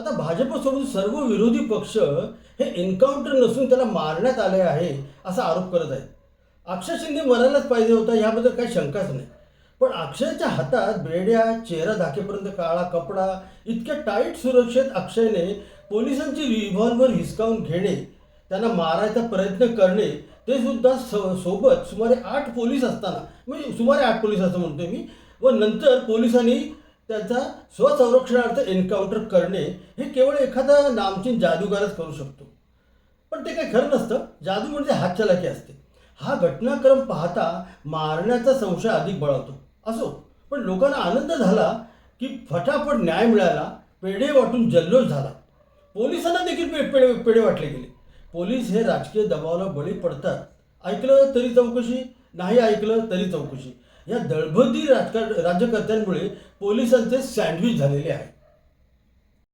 आता भाजप सोडून सर्व विरोधी पक्ष हे एन्काउंटर नसून त्याला मारण्यात आले आहे असा आरोप करत आहेत. अक्षय शिंदे मरायलाच पाहिजे होता याबद्दल काही शंकाच नाही. पण अक्षयच्या हातात बेड्या चेहरा धाकेपर्यंत काळा कपडा इतक्या टाईट सुरक्षेत अक्षयने पोलिसांची रिव्हॉल्वर हिसकावून घेणे त्यांना मारायचा प्रयत्न करणे ते सुद्धा स सोबत सुमारे आठ पोलीस असताना म्हणजे सुमारे आठ पोलीस असं म्हणतोय मी व नंतर पोलिसांनी त्याचा स्वसंरक्षणार्थ एन्काउंटर करणे हे केवळ एखादा नामचीन जादूगारच करू शकतो. पण ते काही खरं नसतं. जादू म्हणजे हातचलाखी असते. हा घटनाक्रम पाहता मारण्याचा संशय अधिक बळावतो. असो पण लोकांना आनंद झाला की फटाफट न्याय मिळाला पेढे वाटून जल्लोष झाला. पोलिसांना देखील पे पेढे पेढे वाटले गेले. पोलीस हे राजकीय दबावाला बळी पडतात. ऐकलं तरी चौकशी नाही ऐकलं तरी चौकशी. या दळभदी राजकार राज्यकर्त्यांमुळे पोलिसांचे सँडविच झालेले आहे